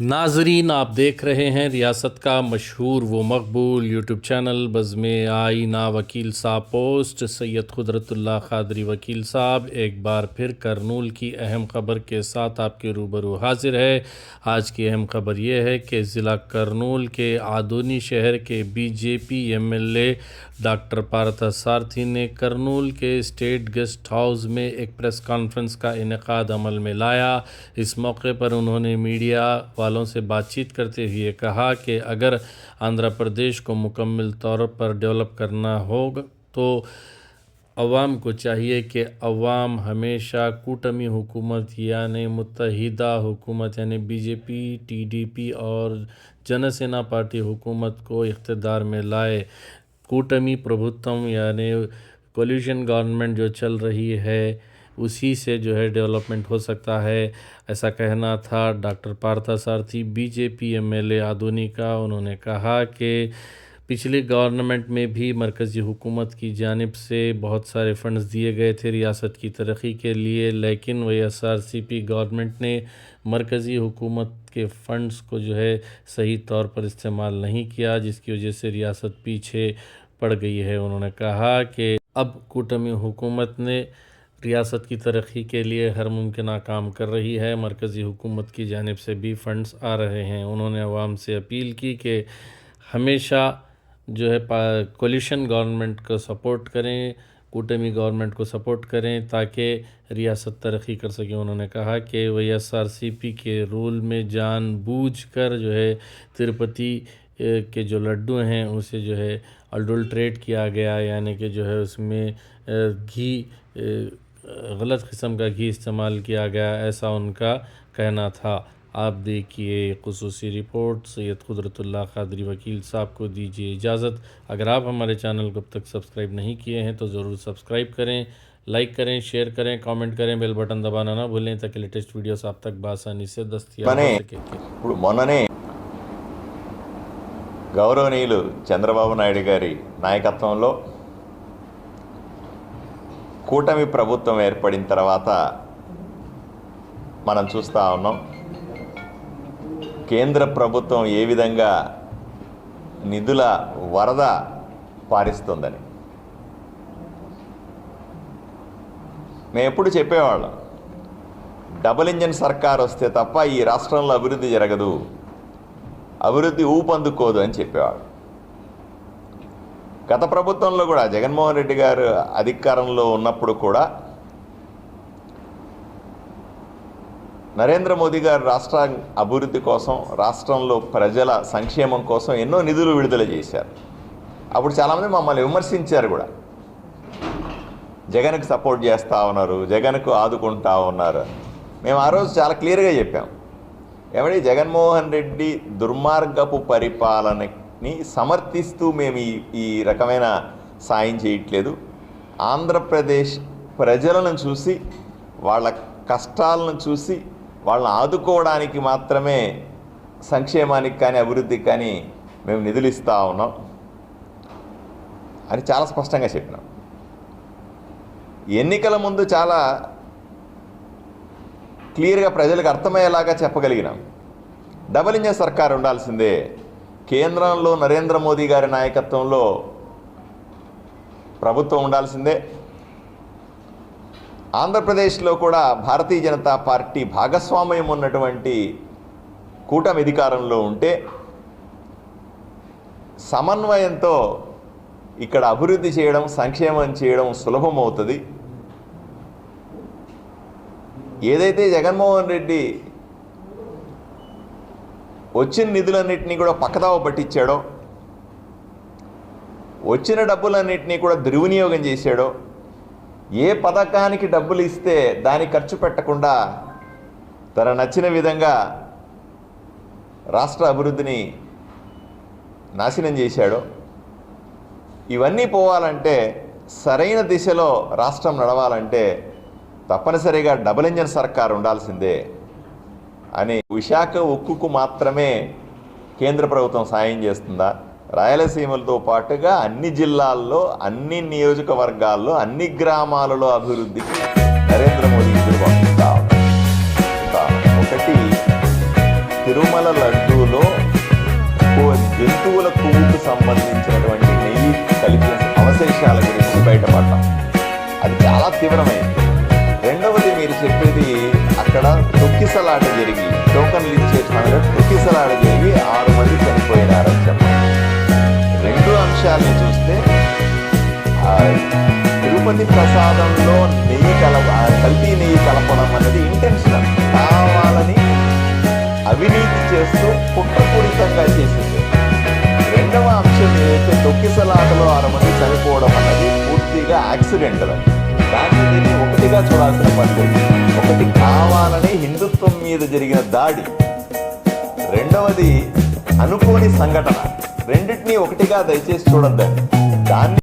ناظرین، آپ دیکھ رہے ہیں ریاست کا مشہور و مقبول یوٹیوب چینل بزم آئینہ وکیل صاحب پوسٹ۔ سید قدرت اللہ قادری وکیل صاحب، ایک بار پھر کرنول کی اہم خبر کے ساتھ آپ کے روبرو حاضر ہے۔ آج کی اہم خبر یہ ہے کہ ضلع کرنول کے آدونی شہر کے بی جے پی ایم ایل اے ڈاکٹر پارتھا سارتھی نے کرنول کے اسٹیٹ گیسٹ ہاؤس میں ایک پریس کانفرنس کا انعقاد عمل میں لایا۔ اس موقع پر انہوں نے میڈیا والوں سے بات چیت کرتے ہوئے کہا کہ اگر آندھرا پردیش کو مکمل طور پر ڈیولپ کرنا ہوگا تو عوام کو چاہیے کہ عوام ہمیشہ کوٹمی حکومت یعنی متحدہ حکومت یعنی بی جے پی، ٹی ڈی پی اور جن سینا پارٹی حکومت کو اقتدار میں لائے۔ کوٹمی پربھتم یعنی کولیوشن گورنمنٹ جو چل رہی ہے اسی سے جو ہے ڈیولپمنٹ ہو سکتا ہے۔ ایسا کہنا تھا ڈاکٹر پارتھا سارتھی، بی جے پی ایم ایل اے آدونی کا انہوں نے کہا کہ پچھلی گورنمنٹ میں بھی مرکزی حکومت کی جانب سے بہت سارے فنڈز دیے گئے تھے ریاست کی ترقی کے لیے، لیکن وہی ایس آر سی پی گورنمنٹ نے مرکزی حکومت کے فنڈز کو جو ہے صحیح طور پر استعمال نہیں کیا، جس کی وجہ سے ریاست پیچھے پڑ گئی ہے۔ انہوں نے کہا کہ اب کوٹمی حکومت نے ریاست کی ترقی کے لیے ہر ممکنہ کام کر رہی ہے۔ مرکزی حکومت کی جانب سے بھی فنڈز آ رہے ہیں۔ انہوں نے عوام سے اپیل کی کہ ہمیشہ جو ہے کولیشن گورنمنٹ کو سپورٹ کریں، کوٹمی گورنمنٹ کو سپورٹ کریں تاکہ ریاست ترقی کر سکے۔ انہوں نے کہا کہ وی ایس آر سی پی کے رول میں جان بوجھ کر جو ہے تروپتی کے جو لڈو ہیں اسے جو ہے الڈلٹریٹ کیا گیا۔ یعنی کہ جو ہے اس میں گھی غلط قسم کا گھی استعمال کیا گیا ایسا ان کا کہنا تھا۔ آپ دیکھیے خصوصی رپورٹ سید قدرت اللہ قادری وکیل صاحب کو دیجیے اجازت۔ اگر آپ ہمارے چینل کو اب تک سبسکرائب نہیں کیے ہیں تو ضرور سبسکرائب کریں لائک کریں شیئر کریں کامنٹ کریں بیل بٹن دبانا نہ بھولیں تاکہ لیٹسٹ ویڈیوز آپ تک بآسانی سے دستیاب ہو سکے మొన్ననే గౌరవనీయులు చంద్రబాబు నాయుడు గారి కూటమి ప్రభుత్వం ఏర్పడిన తర్వాత మనం చూస్తూ ఉన్నాం కేంద్ర ప్రభుత్వం ఏ విధంగా నిధుల వరద పారిస్తుందని. మేము ఎప్పుడు చెప్పేవాళ్ళం డబుల్ ఇంజన్ సర్కార్ వస్తే తప్ప ఈ రాష్ట్రంలో అభివృద్ధి జరగదు అభివృద్ధి ఊపందుకోదు అని చెప్పేవాడు గత ప్రభుత్వంలో కూడా జగన్మోహన్ రెడ్డి గారు అధికారంలో ఉన్నప్పుడు కూడా నరేంద్ర మోదీ గారు రాష్ట్ర అభివృద్ధి కోసం రాష్ట్రంలో ప్రజల సంక్షేమం కోసం ఎన్నో నిధులు విడుదల చేశారు. అప్పుడు చాలామంది మమ్మల్ని విమర్శించారు కూడా. జగన్కి సపోర్ట్ చేస్తూ ఉన్నారు జగన్కు ఆదుకుంటా ఉన్నారు. మేము ఆ రోజు చాలా క్లియర్గా చెప్పాం. ఏమంటే జగన్మోహన్ రెడ్డి దుర్మార్గపు ని సమర్థిస్తూ మేము ఈ ఈ రకమైన సాయం చేయట్లేదు. ఆంధ్రప్రదేశ్ ప్రజలను చూసి వాళ్ళ కష్టాలను చూసి వాళ్ళని ఆదుకోవడానికి మాత్రమే సంక్షేమానికి కానీ అభివృద్ధికి కానీ మేము నిధులు ఇస్తూ ఉన్నాం. అని చాలా స్పష్టంగా చెప్పినాం. ఎన్నికల ముందు చాలా క్లియర్గా ప్రజలకు అర్థమయ్యేలాగా చెప్పగలిగినాం. డబల్ ఇంజన్ సర్కార్ ఉండాల్సిందే. కేంద్రంలో నరేంద్ర మోదీ గారి నాయకత్వంలో ప్రభుత్వం ఉండాల్సిందే. ఆంధ్రప్రదేశ్లో కూడా భారతీయ జనతా పార్టీ భాగస్వామ్యం ఉన్నటువంటి కూటమి అధికారంలో ఉంటే సమన్వయంతో ఇక్కడ అభివృద్ధి చేయడం సంక్షేమం చేయడం సులభమవుతుంది. ఏదైతే జగన్మోహన్ రెడ్డి వచ్చిన నిధులన్నింటినీ కూడా పక్కదావ పట్టించాడో? వచ్చిన డబ్బులన్నింటినీ కూడా దుర్వినియోగం చేశాడో? ఏ పథకానికి డబ్బులు ఇస్తే దాన్ని ఖర్చు పెట్టకుండా తన నచ్చిన విధంగా రాష్ట్ర అభివృద్ధిని నాశనం చేశాడో? ఇవన్నీ పోవాలంటే సరైన దిశలో రాష్ట్రం నడవాలంటే తప్పనిసరిగా డబుల్ ఇంజన్ సర్కార్ ఉండాల్సిందే. అని విశాఖ ఉక్కుకు మాత్రమే కేంద్ర ప్రభుత్వం సాయం చేస్తుందా? రాయలసీమలతో పాటుగా అన్ని జిల్లాల్లో అన్ని నియోజకవర్గాల్లో అన్ని గ్రామాలలో అభివృద్ధికి నరేంద్ర మోదీ నిధులు ఒకటి తిరుమల లడ్డూలో జంతువుల కొవ్వుకు సంబంధించినటువంటి నెయ్యి కలిపిన అవశేషాల గురించి బయటపడ్డాం. అది చాలా తీవ్రమైంది. రెండవది మీరు చెప్పేది అక్కడ తొక్కిసలాట జరిగి టోకన్లు ఇచ్చే సమయంలో తొక్కిసలాట జరిగి ఆరు మంది చనిపోయినారని చెప్పారు రెండు అంశాలని చూస్తే తిరుపతి ప్రసాదంలో నెయ్యి కలప కల్తీ నెయ్యి కలపడం అనేది ఇంటెన్షనల్ కావాలని అవినీతి చేస్తూ కుట్రపూరితంగా చేసింది. రెండవ అంశం ఏదైతే తొక్కిసలాటలో ఆరు మంది చనిపోవడం అనేది పూర్తిగా యాక్సిడెంటల్ దాన్ని ఒకటిగా చూడాల్సిన పని కావాలని హిందుత్వం మీద జరిగిన దాడి. రెండవది అనుకోని సంఘటన. రెండింటినీ ఒకటిగా దయచేసి చూడండి. దాన్ని